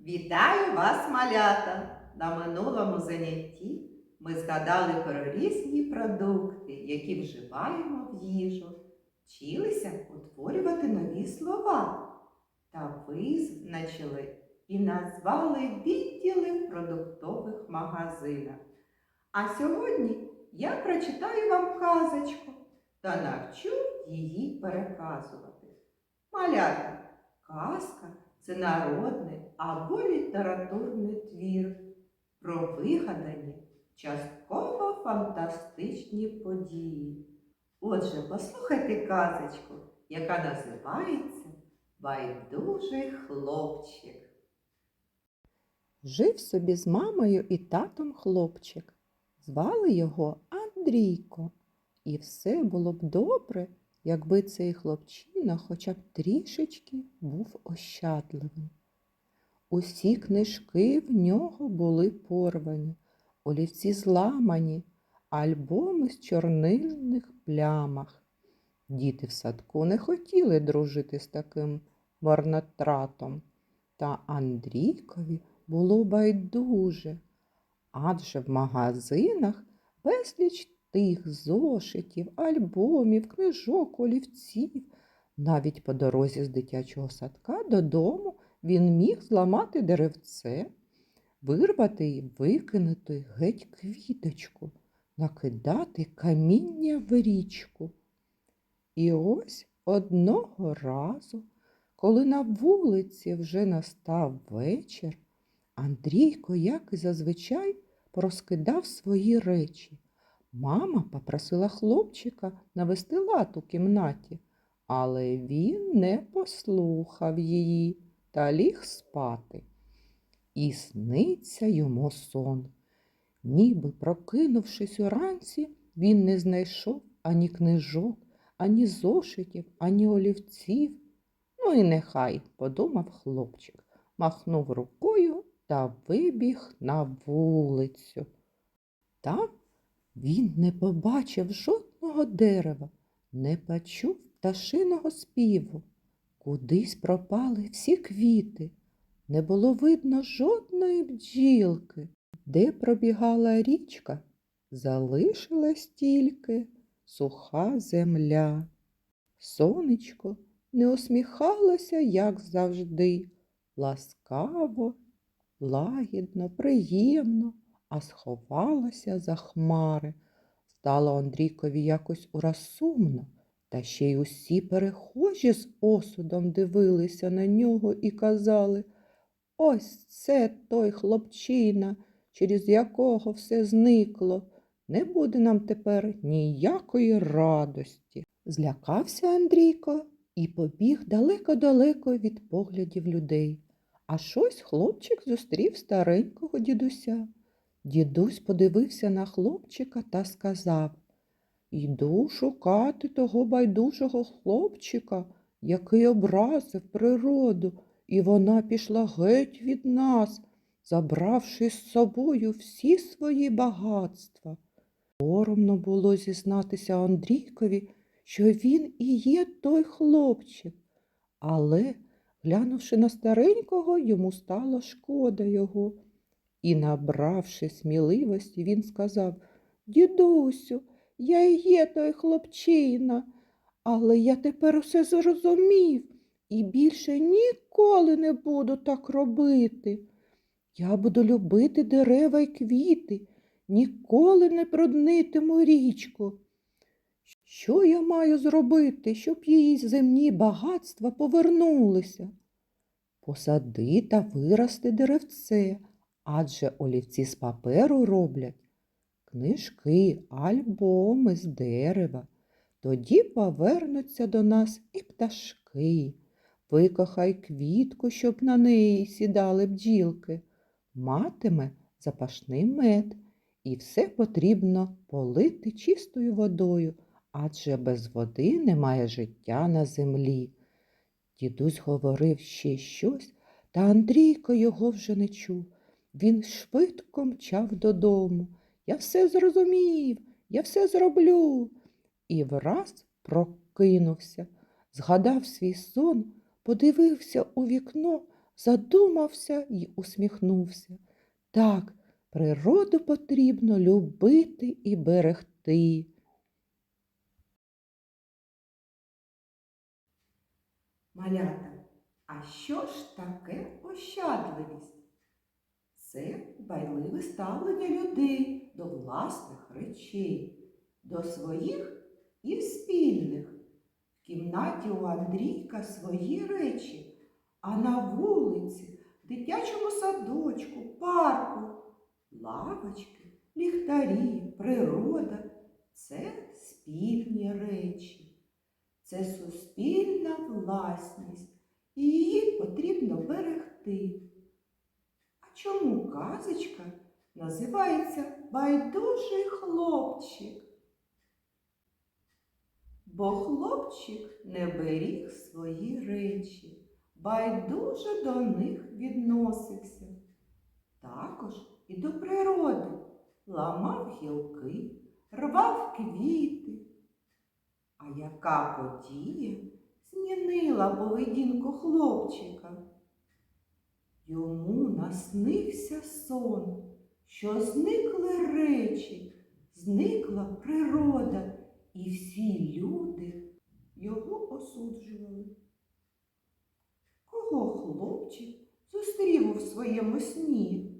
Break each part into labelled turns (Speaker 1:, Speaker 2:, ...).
Speaker 1: Вітаю вас, малята! На минулому занятті ми згадали про різні продукти, які вживаємо в їжу, вчилися утворювати нові слова та визначили і назвали відділи в продуктових магазинах. А сьогодні я прочитаю вам казочку та навчу її переказувати. Малята, казка це народний або літературний твір про вигадані, частково фантастичні події. Отже, послухайте казочку, яка називається Байдужий хлопчик.
Speaker 2: Жив собі з мамою і татом хлопчик. Звали його Андрійко. І все було б добре, якби цей хлопчина хоча б трішечки був ощадливим. Усі книжки в нього були порвані, олівці зламані, альбоми з чорнильних плямах. Діти в садку не хотіли дружити з таким марнотратом, та Андрійкові було байдуже, адже в магазинах безліч тих зошитів, альбомів, книжок, олівців. Навіть по дорозі з дитячого садка додому він міг зламати деревце, вирвати і викинути геть квіточку, накидати каміння в річку. І ось одного разу, коли на вулиці вже настав вечір, Андрійко, як і зазвичай, порозкидав свої речі. Мама попросила хлопчика навести лад у кімнаті, але він не послухав її та ліг спати. І сниться йому сон. Ніби прокинувшись уранці, він не знайшов ані книжок, ані зошитів, ані олівців. Ну і нехай, подумав хлопчик, махнув рукою та вибіг на вулицю. Там він не побачив жодного дерева, не почув пташиного співу. Кудись пропали всі квіти, не було видно жодної бджілки. Де пробігала річка, залишилась тільки суха земля. Сонечко не усміхалося, як завжди, ласкаво, лагідно, приємно, а сховалося за хмари. Стало Андрійкові якось ураз сумно, та ще й усі перехожі з осудом дивилися на нього і казали Ось це той хлопчина, через якого все зникло. Не буде нам тепер ніякої радості. Злякався Андрійко і побіг далеко-далеко від поглядів людей. А щось хлопчик зустрів старенького дідуся. Дідусь подивився на хлопчика та сказав Йду шукати того байдужого хлопчика, який образив природу, і вона пішла геть від нас, забравши з собою всі свої багатства. Соромно було зізнатися Андрійкові, що він і є той хлопчик. Але, глянувши на старенького, йому стало шкода його. І, набравши сміливості, він сказав Дідусю, я і є той хлопчина, але я тепер усе зрозумів і більше ніколи не буду так робити. Я буду любити дерева й квіти, ніколи не бруднитиму річку. Що я маю зробити, щоб її земні багатства повернулися? Посади та вирости деревце, адже олівці з паперу роблять книжки, альбоми з дерева. Тоді повернуться до нас і пташки. Викохай квітку, щоб на неї сідали бджілки. Матиме запашний мед, і все потрібно полити чистою водою, адже без води немає життя на землі. Дідусь говорив ще щось, та Андрійко його вже не чув. Він швидко мчав додому. Я все зрозумів, я все зроблю. І враз прокинувся, згадав свій сон, подивився у вікно, задумався й усміхнувся. Так, природу потрібно любити і берегти.
Speaker 1: Малята, а що ж таке ощадливість? Це байливе ставлення людей до власних речей, до своїх і спільних. В кімнаті у Андрійка свої речі, а на вулиці, в дитячому садочку, парку, лавочки, ліхтарі, природа це спільні речі. Це суспільна власність, і її потрібно берегти. Чому казочка називається Байдужий хлопчик? Бо хлопчик не беріг свої речі, байдуже до них відносився. Також і до природи ламав гілки, рвав квіти. А яка подія змінила поведінку хлопчика? Йому наснився сон, що зникли речі, зникла природа, і всі люди його осуджували. Кого хлопчик зустрів у своєму сні?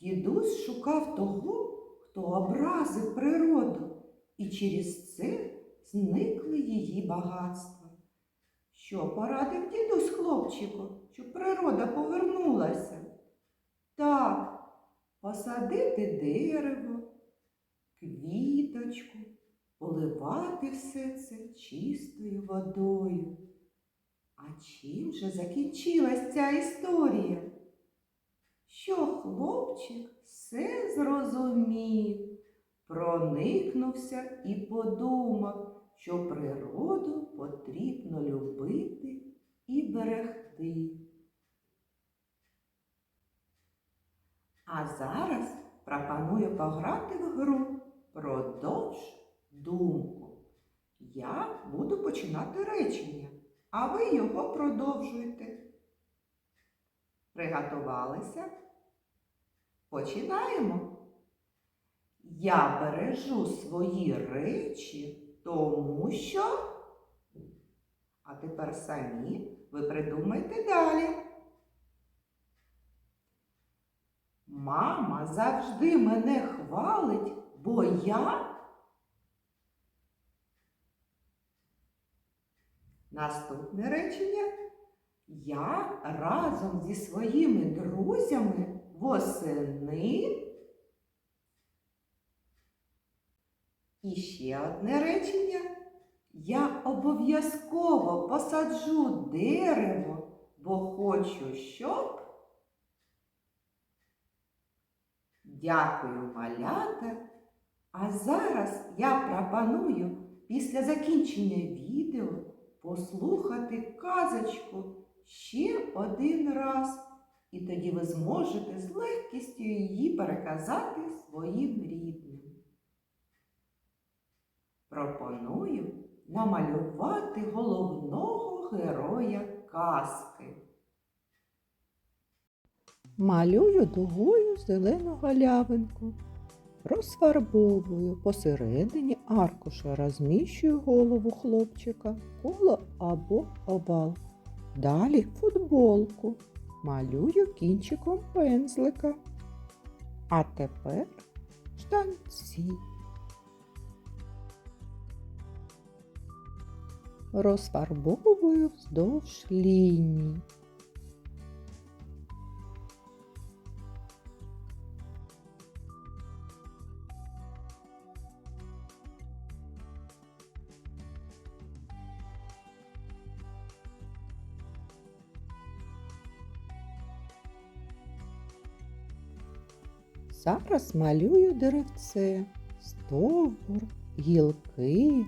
Speaker 1: Дідусь шукав того, хто образив природу, і через це зникли її багатства. Що порадив дідусь хлопчику, щоб природа повернулася? Так, посадити дерево, квіточку, поливати все це чистою водою. А чим же закінчилась ця історія? Що хлопчик все зрозумів, проникнувся і подумав, що природу потрібно любити і берегти. А зараз пропоную пограти в гру Продовж думку. Я буду починати речення, а ви його продовжуєте. Приготувалися? Починаємо. Я бережу свої речі, тому що. А тепер самі ви придумайте далі. Мама завжди мене хвалить, бо я. Наступне речення. Я разом зі своїми друзями восени. І ще одне речення. Я обов'язково посаджу дерево, бо хочу, щоб. Дякую, малята. А зараз я пропоную після закінчення відео послухати казочку ще один раз. І тоді ви зможете з легкістю її переказати своїм рідним. Пропоную намалювати головного героя казки.
Speaker 2: Малюю дугою зелену галявинку. Розфарбовую посередині аркуша, розміщую голову хлопчика, коло або овал. Далі футболку. Малюю кінчиком пензлика. А тепер штанці. Розфарбовую вздовж ліній. Зараз малюю деревце, стовбур, гілки,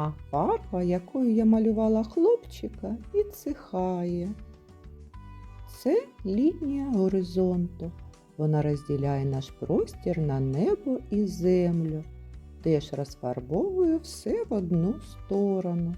Speaker 2: а фарба, якою я малювала хлопчика, відсихає. Це лінія горизонту. Вона розділяє наш простір на небо і землю. Теж розфарбовує все в одну сторону.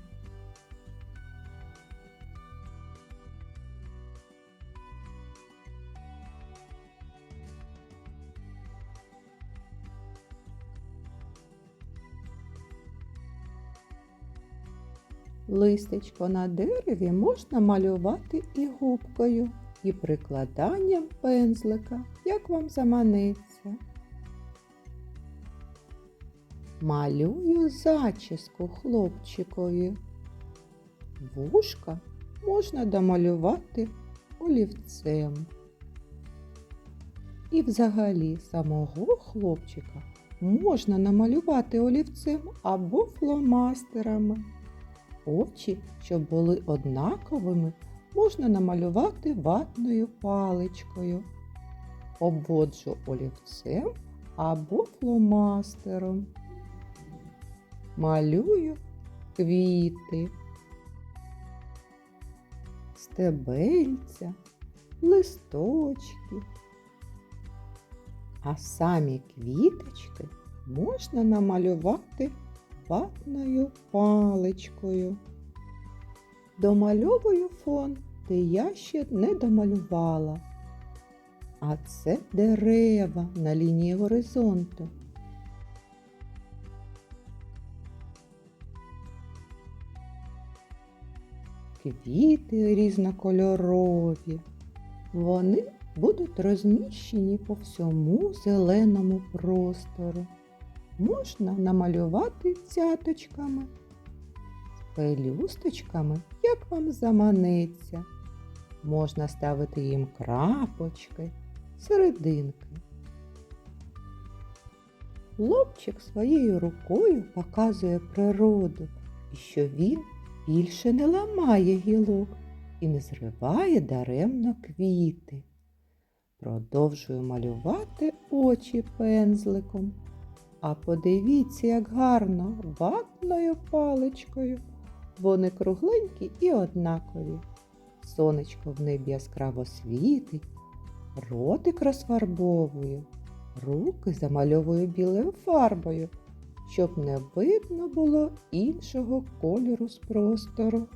Speaker 2: Листечко на дереві можна малювати і губкою, і прикладанням пензлика, як вам заманеться. Малюю зачіску хлопчикові. Вушка можна домалювати олівцем. І взагалі самого хлопчика можна намалювати олівцем або фломастерами. Очі, щоб були однаковими, можна намалювати ватною паличкою. Обводжу олівцем або фломастером. Малюю квіти, стебельця, листочки. А самі квіточки можна намалювати ватною паличкою. Домальовую фон, де я ще не домалювала. А це дерева на лінії горизонту. Квіти різнокольорові. Вони будуть розміщені по всьому зеленому простору. Можна намалювати цяточками, пелюсточками, як вам заманеться. Можна ставити їм крапочки, серединки. Хлопчик своєю рукою показує природу, і що він більше не ламає гілок і не зриває даремно квіти. Продовжую малювати очі пензликом. А подивіться, як гарно ватною паличкою. Вони кругленькі і однакові. Сонечко в небі яскраво світить, ротик розфарбовую, руки замальовую білою фарбою, щоб не видно було іншого кольору з простору.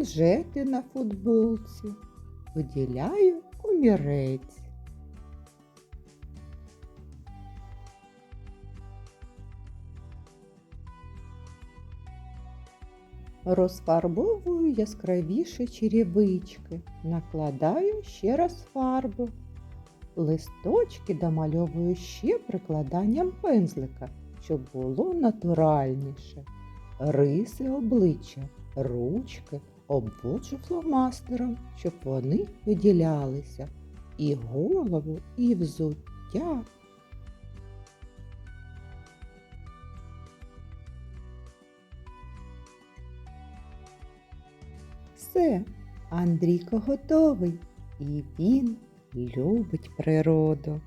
Speaker 2: Манжети на футболці, виділяю комірець. Розфарбовую яскравіші черевички, накладаю ще раз фарбу. Листочки домальовую ще прикладанням пензлика, щоб було натуральніше. Риси обличчя ручки обводжу фломастером, щоб вони виділялися і голову, і взуття. Все, Андрійко готовий, і він любить природу.